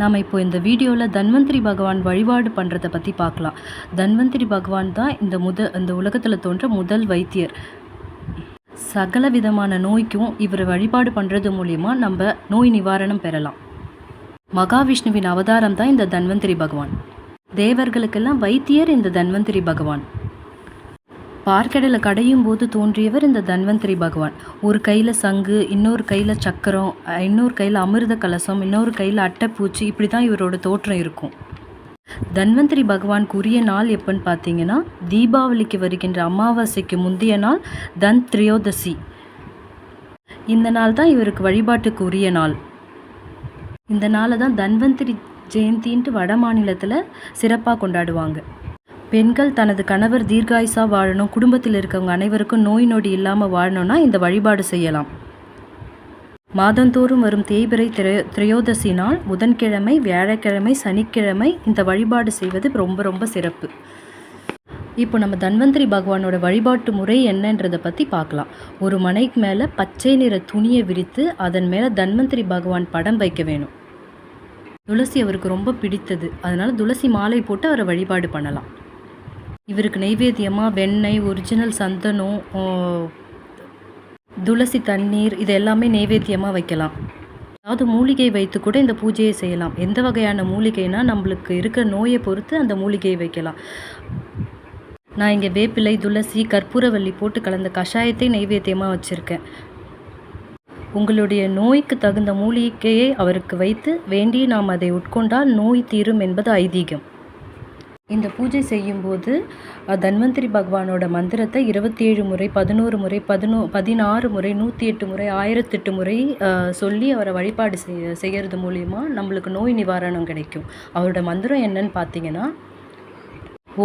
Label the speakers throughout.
Speaker 1: நாம் இப்போ இந்த வீடியோவில் தன்வந்திரி பகவான் வழிபாடு பண்ணுறத பற்றி பார்க்கலாம். தன்வந்திரி பகவான் தான் இந்த முத இந்த உலகத்தில் தோன்ற முதல் வைத்தியர். சகல விதமான நோய்க்கும் இவர் வழிபாடு பண்ணுறது மூலிமா நம்ம நோய் நிவாரணம் பெறலாம். மகாவிஷ்ணுவின் அவதாரம் தான் இந்த தன்வந்திரி பகவான். தேவர்களுக்கெல்லாம் வைத்தியர் இந்த தன்வந்திரி பகவான். பார்க்கடலை கடையும் போது தோன்றியவர் இந்த தன்வந்திரி பகவான். ஒரு கையில் சங்கு இன்னொரு கையில் சக்கரம் இன்னொரு கையில் அமிர்த கலசம் இன்னொரு கையில் அட்டைப்பூச்சி இப்படி தான் இவரோட தோற்றம் இருக்கும். தன்வந்திரி பகவானுக்குரிய நாள் எப்போன்னு பார்த்தீங்கன்னா தீபாவளிக்கு வருகின்ற அமாவாசைக்கு முந்தைய நாள் தன் திரியோதசி. இந்த நாள் தான் இவருக்கு வழிபாட்டுக்கு உரிய நாள். இந்த நாளை தான் தன்வந்திரி ஜெயந்தின்ட்டு வட மாநிலத்தில் சிறப்பாக கொண்டாடுவாங்க. பெண்கள் தனது கணவர் தீர்காயுசா வாழணும் குடும்பத்தில் இருக்கவங்க அனைவருக்கும் நோய் நொடி இல்லாமல் வாழணும்னா இந்த வழிபாடு செய்யலாம். மாதந்தோறும் வரும் தேய்பிறை திரையோ திரையோதசி நாள் புதன்கிழமை வியாழக்கிழமை சனிக்கிழமை இந்த வழிபாடு செய்வது ரொம்ப ரொம்ப சிறப்பு. இப்போ நம்ம தன்வந்திரி பகவானோட வழிபாட்டு முறை என்னன்றதை பற்றி பார்க்கலாம். ஒரு மனைக்கு மேலே பச்சை நிற துணியை விரித்து அதன் மேலே தன்வந்திரி பகவான் படம் வைக்க வேணும். துளசி அவருக்கு ரொம்ப பிடித்தது. அதனால் துளசி மாலை போட்டு அவரை வழிபாடு பண்ணலாம். இவருக்கு நைவேத்தியமாக வெண்ணெய் ஒரிஜினல் சந்தனம் துளசி தண்ணீர் இது எல்லாமே நைவேத்தியமாக வைக்கலாம். அதாவது மூலிகை வைத்து கூட இந்த பூஜையை செய்யலாம். எந்த வகையான மூலிகைனா நம்மளுக்கு இருக்க நோயை பொறுத்து அந்த மூலிகையை வைக்கலாம். நான் இங்கே வேப்பிலை துளசி கற்பூரவள்ளி போட்டு கலந்த கஷாயத்தை நெய்வேத்தியமாக வச்சுருக்கேன். உங்களுடைய நோய்க்கு தகுந்த மூலிகையை அவருக்கு வைத்து வேண்டி நாம் அதை உட்கொண்டால் நோய் தீரும் என்பது ஐதீகம். இந்த பூஜை செய்யும்போது தன்வந்திரி பகவானோட மந்திரத்தை இருபத்தி ஏழு முறை பதினோரு முறை பதினோ பதினாறு முறை நூற்றி எட்டு முறை ஆயிரத்தெட்டு முறை சொல்லி அவரை வழிபாடு செய்ய செய்கிறது மூலிமா நம்மளுக்கு நோய் நிவாரணம் கிடைக்கும். அவரோட மந்திரம் என்னன்னு பார்த்தீங்கன்னா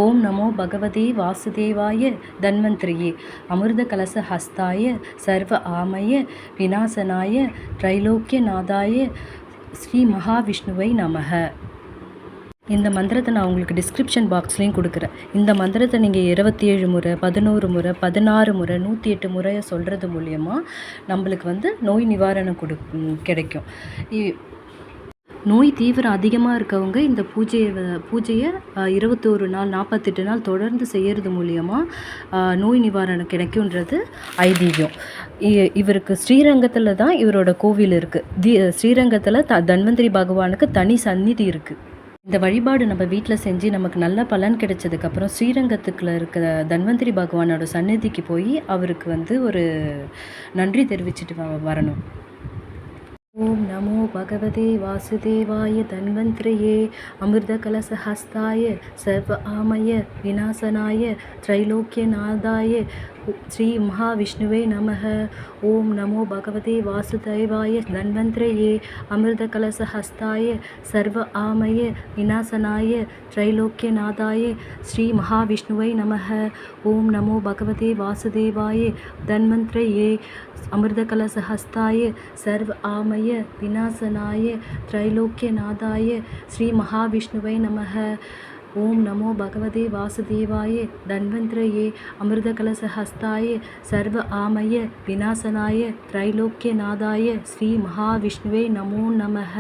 Speaker 1: ஓம் நமோ பகவதே வாசுதேவாய தன்வந்திரியே அமிர்த கலச ஹஸ்தாய சர்வ ஆமய விநாசனாய திரைலோக்கிய நாதாய ஸ்ரீ மகாவிஷ்ணுவை நமக. இந்த மந்திரத்தை நான் உங்களுக்கு டிஸ்கிரிப்ஷன் பாக்ஸ்லேயும் கொடுக்குறேன். இந்த மந்திரத்தை நீங்கள் இருபத்தி ஏழு முறை பதினோரு முறை பதினாறு முறை நூற்றி எட்டு முறையை சொல்கிறது மூலயமா நம்மளுக்கு வந்து நோய் நிவாரணம் கொடு கிடைக்கும். இ- நோய் தீவிரம் அதிகமாக இருக்கவங்க இந்த பூஜையை வ- பூஜையை இருபத்தோரு நாள் நாற்பத்தெட்டு நாள் தொடர்ந்து செய்கிறது மூலயமா நோய் நிவாரணம் கிடைக்குன்றது ஐதீகம். இ- இவருக்கு ஸ்ரீரங்கத்தில் தான் இவரோட கோவில் இருக்குது தி ஸ்ரீரங்கத்தில் த தன்வந்திரி பகவானுக்கு தனி சந்நிதி இருக்குது இந்த வழிபாடு நம்ம வீட்டில் செஞ்சு நமக்கு நல்ல பலன் கிடைச்சதுக்கப்புறம் ஸ்ரீரங்கத்துக்குள்ள இருக்கிற தன்வந்திரி பகவானோட சந்நிதிக்கு போய் அவருக்கு வந்து ஒரு நன்றி தெரிவிச்சுட்டு வ- வரணும். ஓம் நமோ பகவதே வாசுதேவாய தன்வந்திரியே அமிர்த கலச ஹஸ்தாய சர்வ ஆமய விநாசனாய திரைலோக்கியநாதாய ஸ்ரீ மகாவிஷ்ணுவே நமக ஓம் நமோ பகவதே வாசுதேவாய தன்வந்திரியே அமிர்த கலச ஹஸ்தாய சர்வ ஆமய விநாசனாய திரைலோக்கியநாதாய ஸ்ரீ மகாவிஷ்ணுவை நமக ஓம் நமோ பகவதே வாசுதேவாய தன்வந்திரியே அமிர்த கலச ஹஸ்தாய சர்வ ஆமய விநாசனாய திரைலோக்கியநாதாய ஸ்ரீ மகாவிஷ்ணுவை நமக ஓம் நமோ பகவதே வாசுதேவாய தன்வந்திரயே அமிர்த கலச ஹஸ்தாய சர்வ ஆமய விநாசனாய திரைலோக்கியநாதாய ஸ்ரீ மகாவிஷ்ணுவே நமோ நமக.